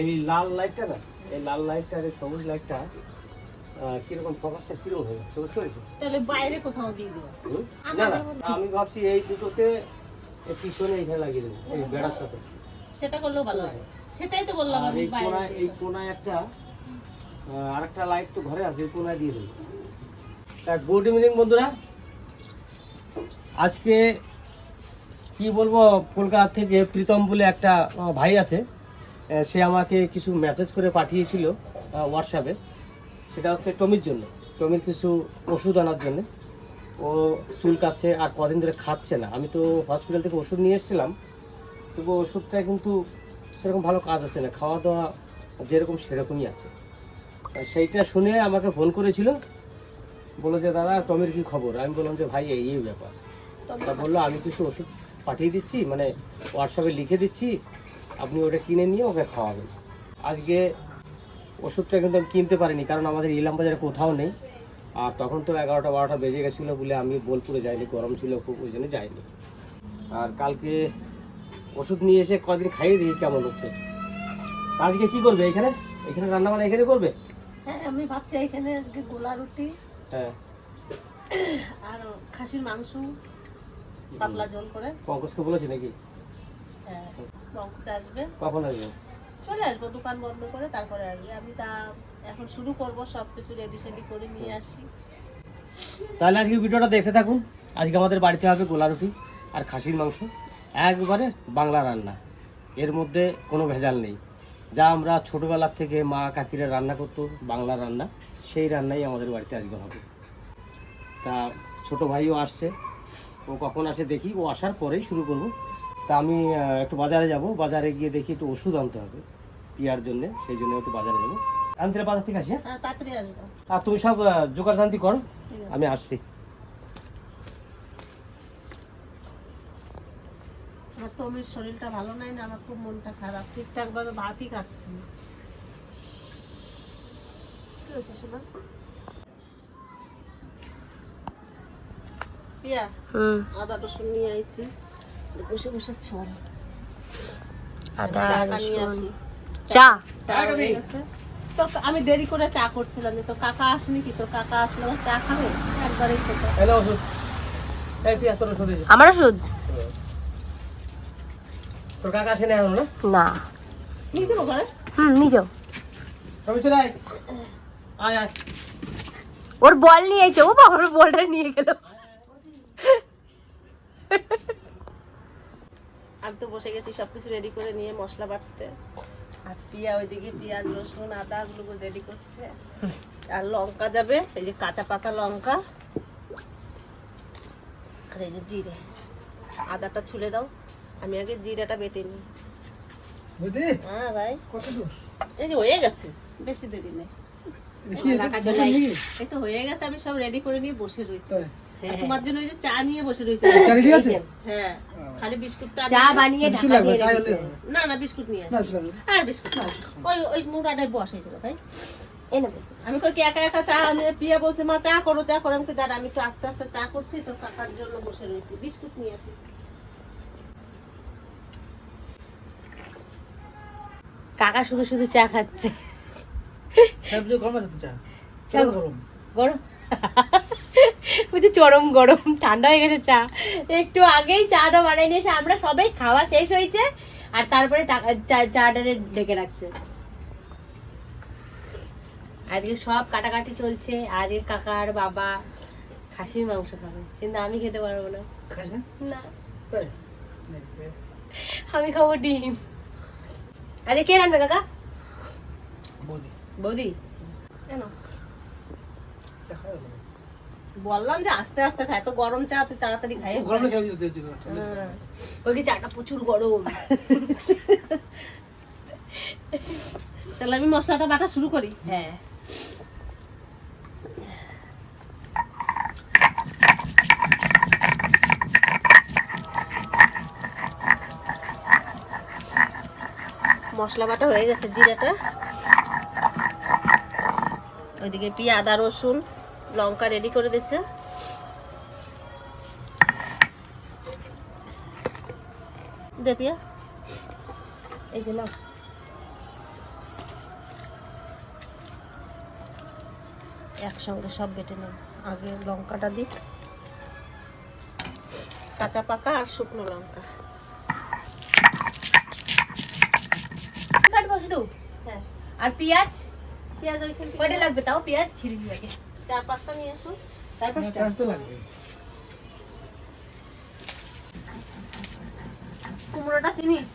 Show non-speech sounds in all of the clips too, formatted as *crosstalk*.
এই লাল লাইটটা না এই লাল লাইটটা আর এই সবুজ লাইটটা কীরকম ফোকাসটা কীরকম হয়ে যাচ্ছে বুঝতে পেরেছ তাহলে বাইরে কোথাও দিয়ে দেবো। না না আমি ভাবছি এই দুটোতে পিছনে এইখানে লাগিয়ে দেবো এই বেড়ার সাথে। সেটা করলেও ভালো হয়। সেটাই তো বললাম আমি এই বাইরে কোনায় এই কোনায় একটা আর একটা লাইট তো ঘরে আছে এই কোনায় দিয়ে দেবো। গুড ইভিনিং বন্ধুরা। আজকে কি বলব কলকাতা থেকে প্রীতম বলে একটা ভাই আছে সে আমাকে কিছু মেসেজ করে পাঠিয়েছিল হোয়াটসঅ্যাপে সেটা হচ্ছে টমির জন্য। টমির কিছু ওষুধ আনার জন্য। ও চুল কাচ্ছে আর কদিন ধরে খাচ্ছে না। আমি তো হসপিটাল থেকে ওষুধ নিয়ে এসেছিলাম। তবু ওষুধটা কিন্তু সেরকম ভালো কাজ হচ্ছে না। খাওয়া দাওয়া যেরকম সেরকমই আছে। সেইটা শুনে আমাকে ফোন করেছিল। বলল যে দাদা টমির কি খবর? আমি বললাম যে ভাই এই এই ব্যাপার। তা বলল আমি কিছু ওষুধ পাঠিয়ে দিচ্ছি মানে হোয়াটসঅ্যাপে লিখে দিচ্ছি আপনি ওটা কিনে নিয়ে ওকে খাওয়াবেন। আজকে ওষুধটা কিন্তু আমি কিনতে পারিনি কারণ আমাদের ইলাম বাজারে কোথাও নেই। আর তখন তো এগারোটা বারোটা বেজে গেছিল বলে আমি বোলপুরে যাইনি গরম ছিল খুব ওই জন্য যাইনি। আর কালকে ওষুধ নিয়ে এসে কদিন খাইয়ে দিই কেমন হচ্ছে। আজকে কি করবে এখানে? এখানে রান্না বান্না এখানে করবে? হ্যাঁ আমি ভাবছি এখানে আজকে গোলা রুটি হ্যাঁ। আর খাসির মাংস। পাতলা ঝোল করে। পঙ্কজকে বলেছি নাকি? হ্যাঁ পঙ্কজ আসবে। কখন আসবে? চলে আসব দোকান বন্ধ করে তারপরে আসবে। আমি তা এখন শুরু করব সব কিছু রেডি সেডি করে নিয়ে আসি। তাহলে আজকে ভিডিওটা দেখতে থাকুন। আজকে আমাদের বাড়িতে হবে গোলা রুটি আর খাসির মাংস। একবারে বাংলা রান্না। এর মধ্যে কোনো ভেজাল নেই। যা আমরা ছোটোবেলার থেকে মা কাকিরা রান্না করতো বাংলা রান্না সেই রান্নাই আমাদের বাড়িতে আজকে হবে। তা ছোট ভাইও আসছে। ও কখন আসে দেখি ও আসার পরেই শুরু করব। তা আমি একটু বাজারে যাব বাজারে গিয়ে দেখি একটু ওষুধ আনতে হবে পিয়ার জন্য সেই জন্য একটু বাজারে যাব। আমি তাহলে বাজার থেকে আসি হ্যাঁ? হ্যাঁ আর তুমি সব জোগাড় জানতি করো আমি আসছি। আমার শরীরটা ভালো নাই না আমার খুব মনটা খারাপ। ঠিকঠাক ভাবে ভাতই খাচ্ছি। কি হয়েছে শোনা আদা রসুন নিয়ে আইছি। বসে বসে ছড় আদা রসুন। চা? চা গেছে। তোর আমি দেরি করে চা করছিলাম যে তোর কাকা আসেনি কি? তোর কাকা আসলে চা খাবে? একবারেই খেতে। হ্যালো ওষুধ। আমার ওষুধ? তোর কাকা আসে না এখন না? না। নিয়ে যাব ঘরে? হুম নিজ আমি আয়। আয় আয়। ওর বল নিয়ে এসে ও বাবা ওর বলটা নিয়ে গেল আমি তো বসে গেছি সবকিছু রেডি করে নিয়ে মশলা বাটতে। আর পিয়া ওইদিকে পেঁয়াজ রসুন আদা গুলো রেডি করছে। আর লঙ্কা যাবে এই যে কাঁচা পাকা লঙ্কা। আর এই যে জিরে। আদাটা ছুলে দাও। আমি আগে জিরাটা বেটে নিই। হ্যাঁ ভাই। এই যে হয়ে গেছে। বেশি দেরি নেই। এই তো হয়ে গেছে আমি সব রেডি করে নিয়ে বসে রয়েছি তোমার জন্য ওই যে চা নিয়ে বসে রয়েছে। হ্যাঁ খালি বিস্কুটটা চা বানিয়ে ঢাকা দিয়ে না না বিস্কুট নিয়ে আসি আর বিস্কুট না। ওই ওই মুড়াটাই বসাইছিল ভাই। আমি কই কি একা একা চা আমি পিয়া বলছে মা চা করো চা করো। আমি আমি একটু আস্তে আস্তে চা করছি তো কাকার জন্য বসে রয়েছি। বিস্কুট নিয়ে আসি। কাকা শুধু শুধু চা খাচ্ছে। চা? গরম। বুঝছি চরম গরম ঠান্ডা হয়ে গেছে চা। একটু আগেই চাটা বানাই নিয়েছে আমরা সবাই খাওয়া শেষ হয়েছে আর তারপরে চাটা ডেকে রাখছে। আজকে সব কাটাকাটি চলছে আজকে কাকার বাবা খাসির মাংস খাবে কিন্তু আমি খেতে পারব না। না। আমি খাব ডিম। আজকে কে রান্না কাকা? বৌদি। কেন? বললাম যে আস্তে আস্তে খায় তো গরম চা তুই তাড়াতাড়ি খাই। হ্যাঁ। ওই কি চাটা প্রচুর গরম। তাহলে আমি মশলাটা বাটা শুরু করি? হ্যাঁ। মশলা বাটা হয়ে গেছে জিরাটা। ওইদিকে পিয়া আদা রসুন। লঙ্কা রেডি করে দিয়েছে। এই যে একসঙ্গে সব বেটে নেব আগে লঙ্কাটা দিই। কাঁচা পাকা আর শুকনো লঙ্কা। কাটবো শুধু হ্যাঁ। আর পেঁয়াজ? পেঁয়াজ ওইখান কয়টা লাগবে তাও? পেঁয়াজ ছিঁড়ে আগে। চার পাঁচটা নিয়ে আসুন। তারপর কুমড়োটা চিনিস?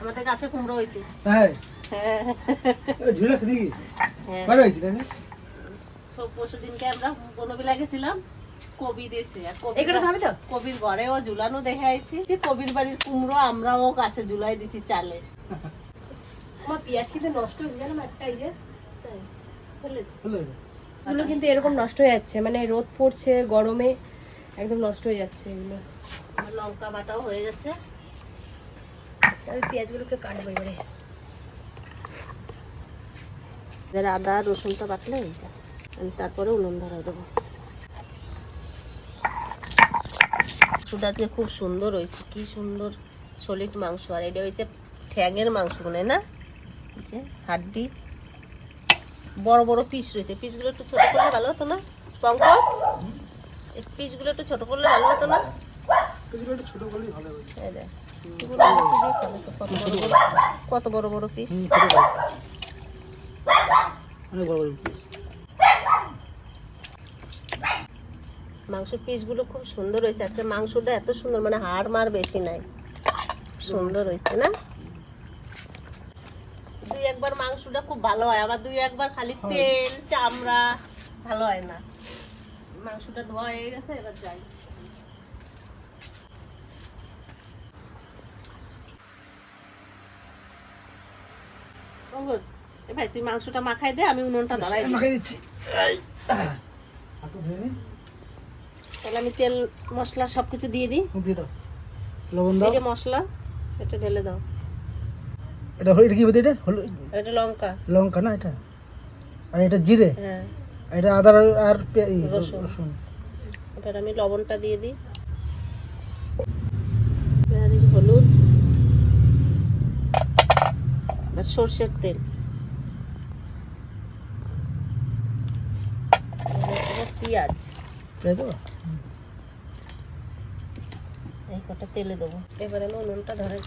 আমাদের গাছে কুমড়ো হয়েছে। হ্যাঁ। হ্যাঁ ঝুলে হ্যাঁ। কটা হয়েছিল তো পরশু আমরা বনবিলা গেছিলাম কবি দিয়েছে। আর কবি তো? কবির ঘরেও ঝুলানো দেখে আইছি যে কবির বাড়ির কুমড়ো আমরাও গাছে ঝুলাই দিছি চালে। *laughs* আমার পেঁয়াজ কিন্তু নষ্ট হয়েছে জানো একটা এই যে দে। এগুলো কিন্তু এরকম নষ্ট হয়ে যাচ্ছে। মানে রোদ পড়ছে গরমে একদম নষ্ট হয়ে যাচ্ছে এগুলো। লঙ্কা বাটাও হয়ে গেছে। আমি পেঁয়াজগুলোকে কাটবো এবারে। এবার আদা রসুনটা বাটলে হয়ে যায়। আমি তারপরে উনুন ধরা দেবো। মাংসটা আজকে খুব সুন্দর হয়েছে কি সুন্দর সলিড মাংস। আর এটা হয়েছে ঠ্যাঙের মাংস মনে না? যে হাড্ডি। বড় বড় পিস রয়েছে। পিসগুলো একটু ছোট করলে ভালো হতো না? পঙ্কজ পিসগুলো একটু ছোট করলে ভালো হতো না? কত বড় বড় কত বড় বড় পিস মাংসের পিসগুলো খুব সুন্দর হয়েছে। আজকে মাংসটা এত সুন্দর মানে হাড় মার বেশি নাই। সুন্দর হয়েছে না? একবার মাংসটা খুব ভালো হয় আবার দুই একবার খালি তেল চামড়া ভালো হয় না। মাংসটা ধোয়া হয়ে গেছে এবার যাই। ভাই তুই মাংসটা মাখাই দে আমি উনুনটা ধরাই মাখাই দিচ্ছি। তাহলে আমি তেল মশলা সব কিছু দিয়ে দিই। দিয়ে দাও। লবণ দাও। মশলা এটা ঢেলে দাও। এটা হলুদ এটা কি বলতে এটা? হলুদ? এটা লঙ্কা। লঙ্কা না এটা? আর এটা জিরে? হ্যাঁ। এটা আদা আর রসুন। রসুন। এবার আমি লবণটা দিয়ে দিই। হলুদ। আর সর্ষের তেল। পেঁয়াজ। এই কটা তেলে দেবো। এবারে আমি উনুনটা ধরে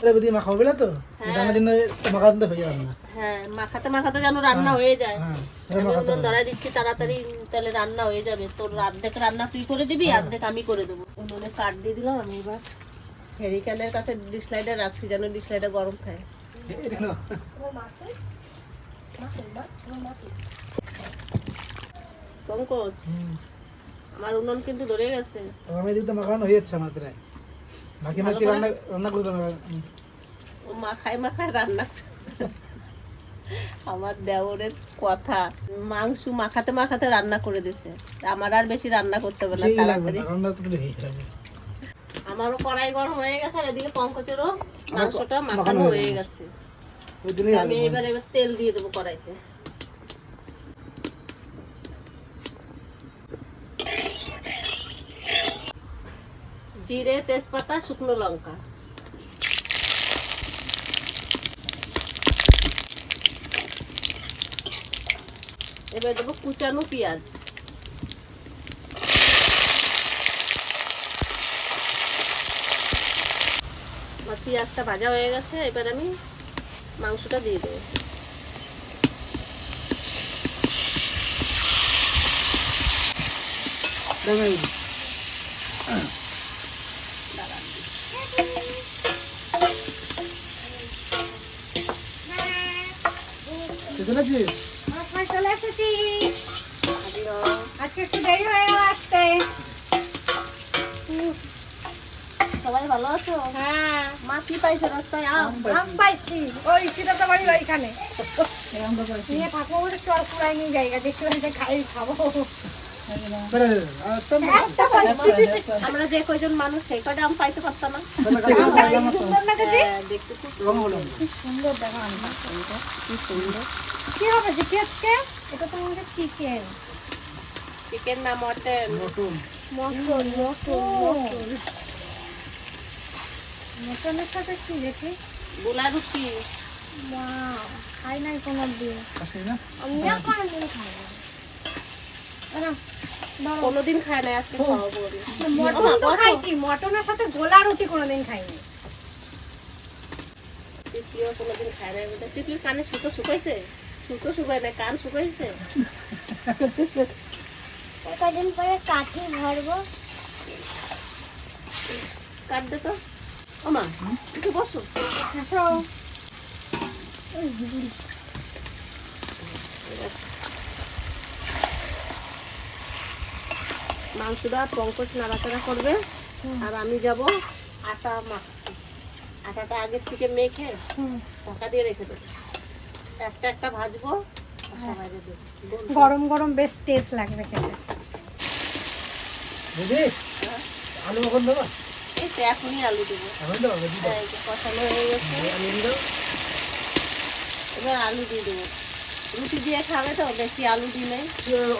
এটা বুঝি মাখাও বলে তো? রান্নার জন্য মাখা দিতে হয়ে যাবে না। হ্যাঁ মাখাতে মাখাতে যেন রান্না হয়ে যায়। হ্যাঁ আমি উনুন ধরাই দিচ্ছি তাড়াতাড়ি তাহলে রান্না হয়ে যাবে। তোর অর্ধেক রান্না তুই করে দিবি অর্ধেক আমি করে দেবো। উনুনে কাঠ দিয়ে দিলাম আমি এবার। কাছে রাখছি যেন গরম খায়। পঙ্কজ আমার উনুন কিন্তু ধরে গেছে। আমার মাখানো হয়ে যাচ্ছে আমার প্রায়। বাকি বাকি রান্না রান্না করে মাখায় মাখায় রান্না আমার দেওরের কথা। মাংস মাখাতে মাখাতে রান্না করে দিছে। আমার আর বেশি রান্না করতে হবে না তাড়াতাড়ি। আমারও কড়াই গরম হয়ে গেছে আর এদিকে পঙ্কজেরও মাংসটা মাখানো হয়ে গেছে। আমি। এবার এবার তেল দিয়ে দেবো কড়াইতে। জিরে, তেজপাতা, শুকনো লঙ্কা এবার দেবো কুচানো পেঁয়াজ আমার পেঁয়াজটা ভাজা হয়ে গেছে, এবার আমি মাংসটা দিয়ে দেবো দাও এই। চলে এসেছি। আজকে একটু দেরি হয়ে গেল আসতে। সবাই ভালো আছো? হ্যাঁ। মা কি পাইছে রাস্তায়? আম আম পাইছি। ওই সীতাতো বাড়ি ওইখানে। নিয়ে থাকব বলে আর কুড়াই নিয়ে জায়গা দেখতে খাই খাব। বেড়ে যাবে। আর তো না। একটা পাইছি আমরা যে কয়জন মানুষ সেই কয়টা আম পাইতে পারতাম না আম পাইছি, সুন্দর না দেখি দেখতে খুব রং হলো। কি সুন্দর দেখো আমটা কি সুন্দর কি হবে দেখি আজকে এটা তো আমাদের চিকেন চিকেন না মটন নতুন। মটন মটন মটন মটনের সাথে কি দেখি গোলা রুটি খাই নাই কোনো দিন আমিও কোনো দিন খাই না। কোনোদিন খায় না আজকে খাওয়াবো মটন তো খাইছি মটনের সাথে গোলা রুটি কোনোদিন খাইনি। তিতলিও কোনোদিন খায় না। তিতলির কানে সুতো শুকাইছে? সুতো শুকায় না কান শুকাইছে? কদিন পরে কাঠি ভরবো। কাট দে তো। ও মা একটু বসো। আসো। মাংসটা পঙ্কজ নাড়াচাড়া করবে। আর আমি যাব আটা মাখতে আটাটা আগের থেকে মেখে ঢাকা দিয়ে রেখে দেবো। একটা একটা ভাজবো দেবো। গরম গরম বেশ টেস্ট লাগবে খেতে। বুঝি আলু কখন দেবো? এই তো এখনই আলু দেবো। এখন হ্যাঁ, কষানো হয়ে গেছে। আমি এবার আলু দিয়ে দেবো। রুটি দিয়ে খাবে তো বেশি আলু দিলে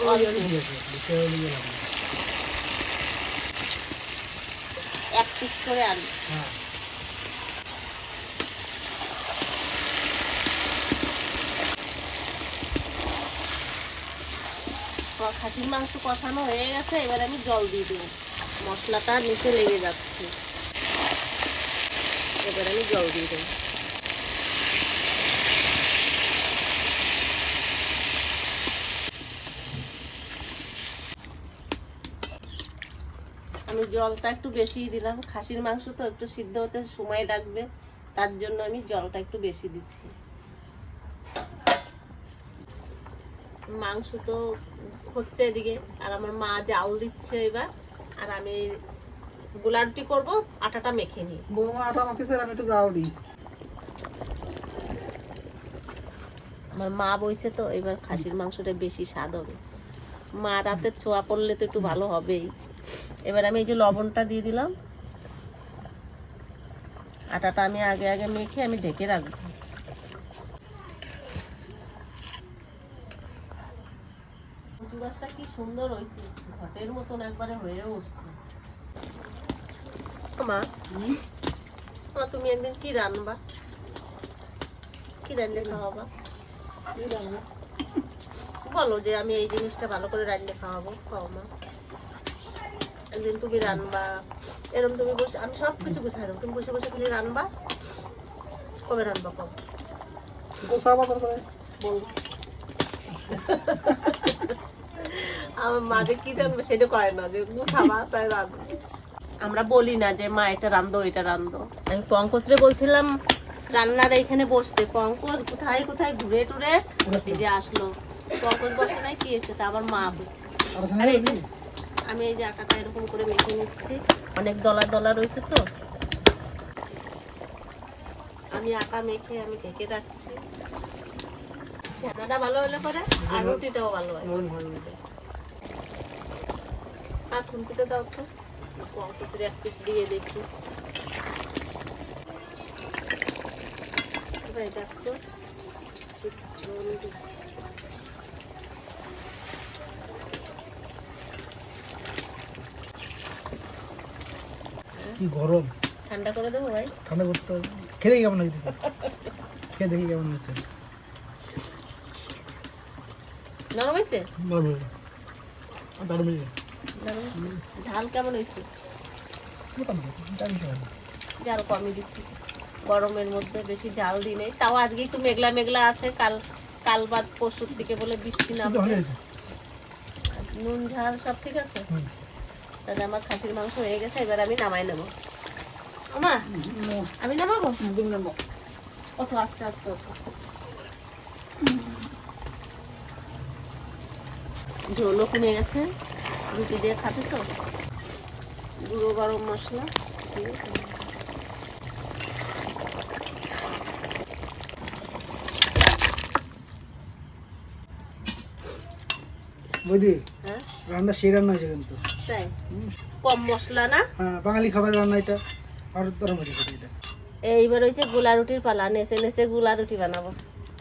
ওই আলু দিয়েছে সে আলু দিয়ে লাগাবো। এক পিস করে আলু। খাসির মাংস কষানো হয়ে গেছে, এবার আমি জল দিয়ে দেবো। মশলাটা নিচে লেগে যাচ্ছে। এবার আমি জল দিয়ে দেবো। আমি জলটা একটু বেশিই দিলাম। খাসির মাংস তো একটু সিদ্ধ হতে সময় লাগবে তার জন্য আমি জলটা একটু বেশি দিচ্ছি। মাংস তো হচ্ছে এদিকে আর আমার মা জাল দিচ্ছে এবার আর আমি গোলা রুটি করব আটাটা মেখে নিই। বৌমা আটা মাখতেছে আমি একটু গাও দিই। আমার মা বইছে তো এবার খাসির মাংসটা বেশি স্বাদ হবে। মা রাতে ছোঁয়া পড়লে তো একটু ভালো হবেই। এবার আমি এই যে লবণটা দিয়ে দিলাম। আটাটা আমি আগে আগে মেখে আমি ঢেকে রাখব। কচু গাছটা কি সুন্দর হয়েছে। ঘটের মতন একবারে হয়ে উঠছে। মা মা তুমি একদিন কি রান্নবা? কি রান্নে খাওয়াবা? বলো যে আমি এই জিনিসটা ভালো করে রান্নে খাওয়াবো। খাও মা। একদিন তুমি রান্নবা এরকম তুমি বসে আমি সব কিছু গুছাই দেবো। তুমি বসে বসে খালি রান্নবা কবে রান্নবা কবে? বলব আমার মা যে কি জানবে সেটা করে না যে গুছাবা তাই রাঁধবো আমরা বলি না যে মা এটা রান্ধো এটা রান্ধো। আমি পঙ্কজরে বলছিলাম রান্নার এখানে বসতে। পঙ্কজ কোথায় কোথায়? ঘুরে টুরে এই যে আসলো। পঙ্কজ বসে নাই কি এসে তা আবার মা বসে আরে আমি এই যে আটাটা এরকম করে মেখে নিচ্ছি। অনেক দলা দলা রয়েছে তো। আমি আটা মেখে আমি ঢেকে রাখছি। ছানাটা ভালো হলে পরে আর রুটিটাও ভালো হয়। আর খুন্তিতে দাও তো। পঙ্কজের এক পিস দিয়ে দেখি। এবার এটা একটু দিই। কি গরম? ঠান্ডা করে দেবো ভাই। ঠান্ডা করতে হবে। খেয়ে দেখি কেমন হয়েছে খেয়ে দেখি কেমন হয়েছে? নরম হয়েছে। দারুণ হয়েছে। নরম হয়েছে? ঝাল কেমন হয়েছে। জাল কমই দিচ্ছিস। গরমের মধ্যে বেশি জাল দিই নেই। তাও আজকে একটু মেঘলা মেঘলা আছে। কাল কাল বাদ পরশুর দিকে বলে বৃষ্টি নামবে। নুন ঝাল সব ঠিক আছে। তাহলে আমার খাসির মাংস হয়ে গেছে এবার আমি নামাই নেব। আমা আমি নামাবো? নামো ওঠো আস্তে আস্তে ওঠো। ঝোলও কমে গেছে রুটি দিয়ে খাবে তো? গুঁড়ো গরম মশলা। বৌদি হ্যাঁ? রান্না সেই রান্না হয়েছে কিন্তু। তাই? কম মশলা না? হ্যাঁ বাঙালি খাবার রান্না এটা আর খেতে এটা। এইবার হয়েছে গোলা রুটির পালা নেচে নেচে গোলা রুটি বানাবো।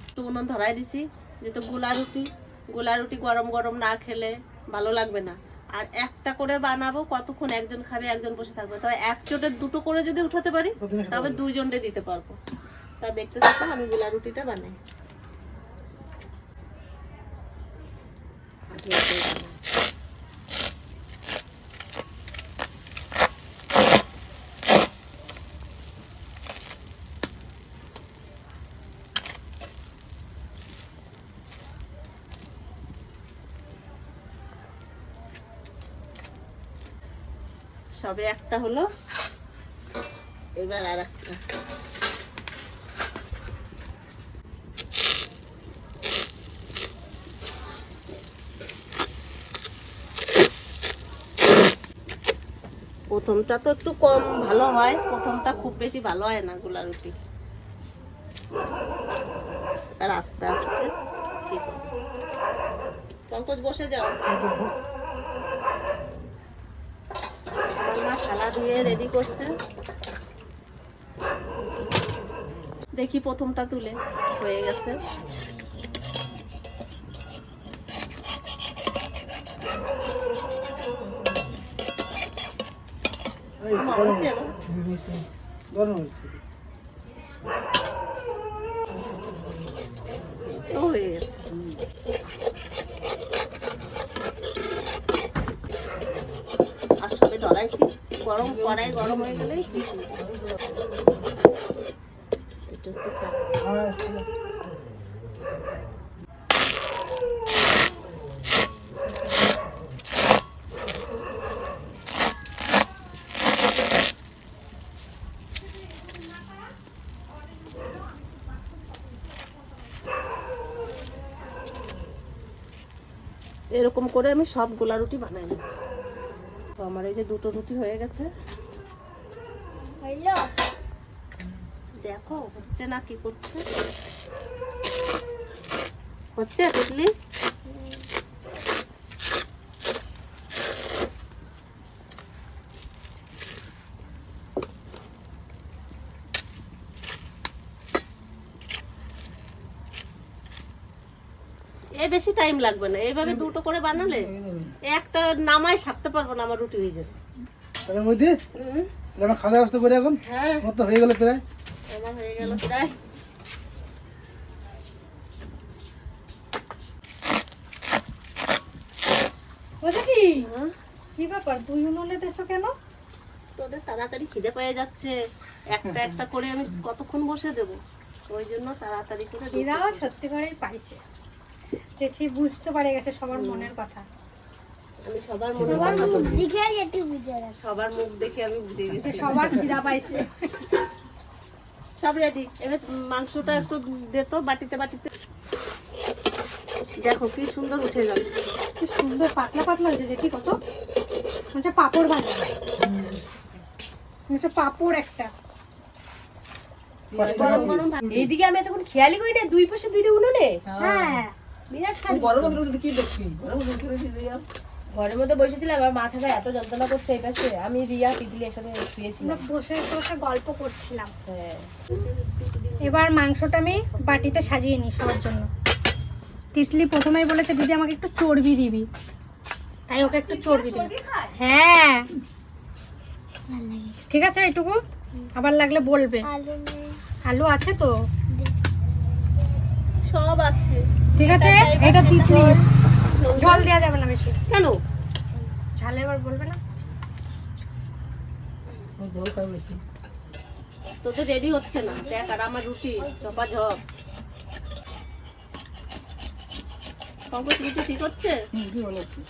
একটু উনুন ধরাই দিছি যেহেতু গোলা রুটি গোলা রুটি গরম গরম না খেলে ভালো লাগবে না। আর একটা করে বানাবো কতক্ষণ একজন খাবে একজন বসে থাকবে। তবে এক চোটে দুটো করে যদি উঠাতে পারি তবে? দুইজনকে দিতে পারব। তা দেখতে থাকো আমি গোলা রুটিটা বানাই। সবে একটা হলো এবার আর একটা। প্রথমটা তো একটু কম ভালো হয়, প্রথমটা খুব বেশি ভালো হয় না গোলা রুটি। আর আস্তে আস্তে ঠিক পঙ্কজ বসে যাও। ধুয়ে রেডি করছে। দেখি প্রথমটা তুলে হয়ে গেছে। গরম হয়েছে ও হয়ে গেছে আর সবে ধরাইছি গরম কড়াই গরম হয়ে গেলেই কি একটু থাক। এরকম করে আমি সব গোলা রুটি বানাই তো আমার এই যে দুটো রুটি হয়ে গেছে হইল দেখো হচ্ছে না কি করছে? হচ্ছে বুঝলি এ বেশি টাইম লাগবে না। এইভাবে দুটো করে বানালে একটা নামায় সারতে পারব না আমার রুটি হয়ে যাবে। তাহলে মধ্যে? খাওয়া ব্যবস্থা করে এখন? হ্যাঁ। হয়ে গেল প্রায়। গেল প্রায় বুঝেছি কি ব্যাপার তুই উনুনে দেশো কেন তোদের তাড়াতাড়ি খিদে পেয়ে যাচ্ছে একটা একটা করে আমি কতক্ষণ বসে দেব ওই জন্য তাড়াতাড়ি করে এরাও সত্যি করেই পাইছে জেঠি বুঝতে পারে গেছে। সবার মনের কথা আমি সবার সবার মুখ দেখে বুঝে সবার মুখ দেখে আমি বুঝে গেছি। সবার খিদা পাইছে। সব রেডি এবার মাংসটা একটু দে বাটিতে বাটিতে। দেখো কি সুন্দর উঠে যাবে কি সুন্দর পাতলা পাতলা হয়েছে কত। হচ্ছে পাপড় ভাজা হচ্ছে পাপড় একটা। গরম গরম এইদিকে আমি এতক্ষণ খেয়ালই করি না দুই পাশে দুইটা উনুনে। হ্যাঁ। বিরাট শান্তি ঘরের মধ্যে বসেছিলাম আমার মাথাটা এত যন্ত্রণা করছে এই পাশে আমি রিয়া তিতলি একসাথে শুয়েছিলাম। আমরা বসে বসে গল্প করছিলাম। হ্যাঁ। এবার মাংসটা আমি বাটিতে সাজিয়ে নিই সবার জন্য। তিতলি প্রথমেই বলেছে দিদি আমাকে একটু চর্বি দিবি। তাই ওকে একটু চর্বি দিবি। হ্যাঁ। ঠিক আছে এটুকু? আবার লাগলে বলবে। আলু আছে তো? সব আছে। ঠিক আছে? এটা তিতলি। জল দেওয়া যাবে না বেশি। কেন? ঝালে এবার বলবে না। তোদের রেডি হচ্ছে না। দেখ আর আমার রুটি চপা ঝপ পঙ্কজ রুটি ঠিক হচ্ছে?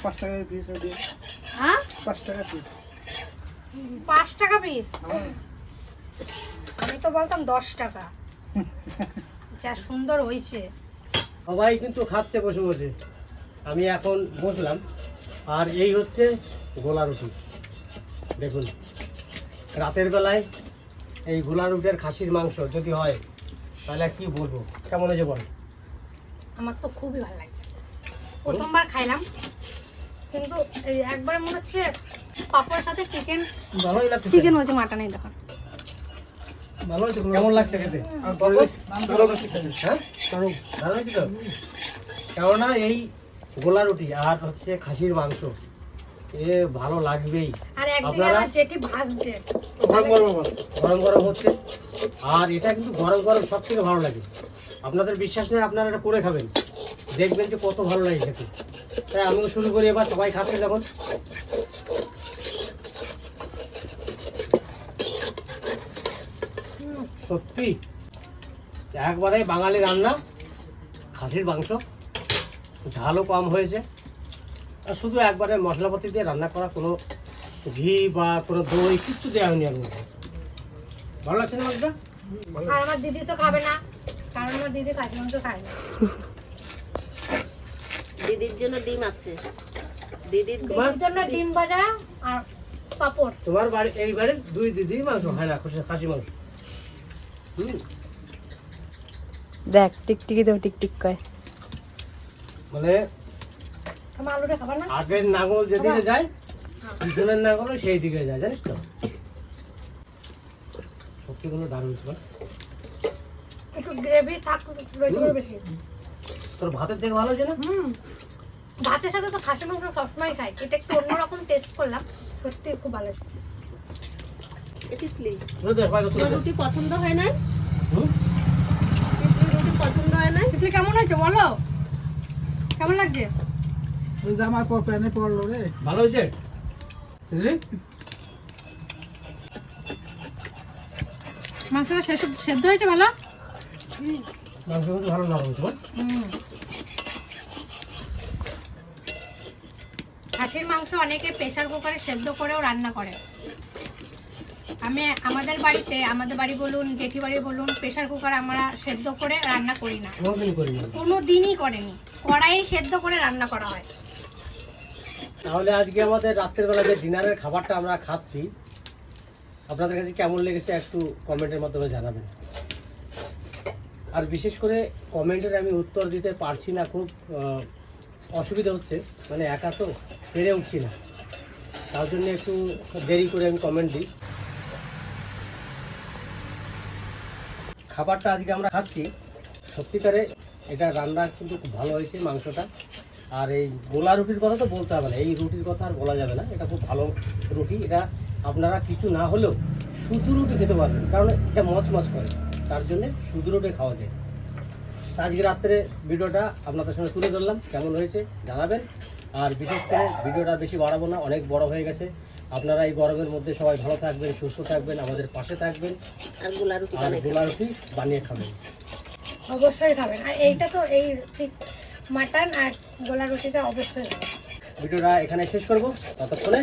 পাঁচ পিস হ্যাঁ? পাঁচ টাকা পিস পাঁচ টাকা পিস আমি তো বলতাম দশ টাকা। *laughs* যা সুন্দর হয়েছে। সবাই কিন্তু খাচ্ছে বসে বসে। আমি এখন বসলাম আর এই হচ্ছে গোলা রুটি। দেখুন রাতের বেলায় এই গোলা রুটির খাসির মাংস যদি হয় তাহলে কি বলব? কেমন হয়েছে বল আমার তো খুবই ভালো লাগে। প্রথমবার খাইলাম কিন্তু এই একবার মনে হচ্ছে পাপড়ের সাথে চিকেন ভালোই লাগছে চিকেন হয়েছে মাটন এই দেখুন। ভালো হয়েছে কেমন লাগছে খেতে? হ্যাঁ? ভালো হয়েছে তো? কেননা এই গোলা রুটি আর হচ্ছে খাসির মাংস। এ ভালো লাগবেই। আর একদিকে আমার জেঠি ভাজছে। গরম গরম গরম গরম হচ্ছে। আর এটা কিন্তু গরম গরম সব থেকে ভালো লাগে। আপনাদের বিশ্বাস নেই আপনারা এটা করে খাবেন। দেখবেন যে কত ভালো লাগে খেতে। তাই আমিও শুরু করি এবার সবাই খাচ্ছে যখন। সত্যি একবারে বাঙালি রান্না খাসির মাংস। ঝালও কম হয়েছে। আর শুধু একবারে মশলাপাতি দিয়ে রান্না করা কোনো ঘি বা কোনো দই কিচ্ছু দেওয়া হয়নি আর মধ্যে। ভালো লাগছে না মাংসটা আর আমার দিদি তো খাবে না কারণ আমার দিদি কাঁচি মাংস খায় না। দিদির জন্য ডিম আছে। দিদির তোমার জন্য ডিম ভাজা আর পাপড়। তোমার বাড়ি এই বাড়ির দুই দিদি মাংস হয় না খুশি খাসি মাংস। হুম। দেখ টিকটিকি দেও টিকটিক কয়। মানে আগের নাঙল যেদিকে যায় পিছনের নাঙল সেই দিকে যায় জানিস তো? সত্যি কোনো দারুণ ছিল। একটু গ্রেভি বেশি। তোর ভাতের থেকে ভালো হয়েছে না? ভাতের সাথে তো খাসি মাংস সবসময় খাই। এটা একটু অন্যরকম টেস্ট করলাম। সত্যি খুব ভালো। রুটি পছন্দ হয় না রুটি পছন্দ হয় না কেমন হয়েছে বলো? কেমন লাগছে? ওই যে আমার পর প্যানে পড়ল রে। ভালো হয়েছে? মাংসটা শেষ সেদ্ধ হয়েছে ভালো? মাংস ভালো না হয়েছে বল? হুম। খাসির মাংস অনেকে প্রেসার কুকারে সেদ্ধ করেও রান্না করে। আমি আমাদের বাড়িতে আমাদের বাড়ি বলুন জেঠি বাড়ি বলুন প্রেসার কুকার আমরা সেদ্ধ করে রান্না করি না। কোনো দিনই করেনি। কড়াই সেদ্ধ করে রান্না করা হয়। তাহলে আজকে আমাদের রাত্রের বেলা যে ডিনারের খাবারটা আমরা খাচ্ছি, আপনাদের কাছে কেমন লেগেছে একটু কমেন্টের মাধ্যমে জানাবেন। আর বিশেষ করে কমেন্টের আমি উত্তর দিতে পারছি না, খুব অসুবিধা হচ্ছে মানে একা তো পেরে উঠছি না। তার জন্য একটু দেরি করে আমি কমেন্ট দিই। খাবারটা আজকে আমরা খাচ্ছি সত্যিকারে এটা রান্না কিন্তু খুব ভালো হয়েছে মাংসটা। আর এই গোলা রুটির কথা তো বলতে হবে না এই রুটির কথা আর বলা যাবে না এটা খুব ভালো রুটি। এটা আপনারা কিছু না হলেও শুধু রুটি খেতে পারবেন কারণ এটা মচমচ করে তার জন্য শুধু রুটি খাওয়া যায়। আজকে রাত্রে ভিডিওটা আপনাদের সঙ্গে তুলে ধরলাম কেমন হয়েছে জানাবেন। আর বিশেষ করে ভিডিওটা বেশি বাড়াবো না অনেক বড় হয়ে গেছে। আপনারা এই গরমের মধ্যে সবাই ভালো থাকবেন সুস্থ থাকবেন আমাদের পাশে থাকবেন। আর গোলা রুটি বানিয়ে খাবেন। অবশ্যই খাবেন। আর এইটা তো এই ঠিক মাটন আর গোলা রুটিটা অবশ্যই ভিডিওটা এখানে শেষ করব। ততক্ষণে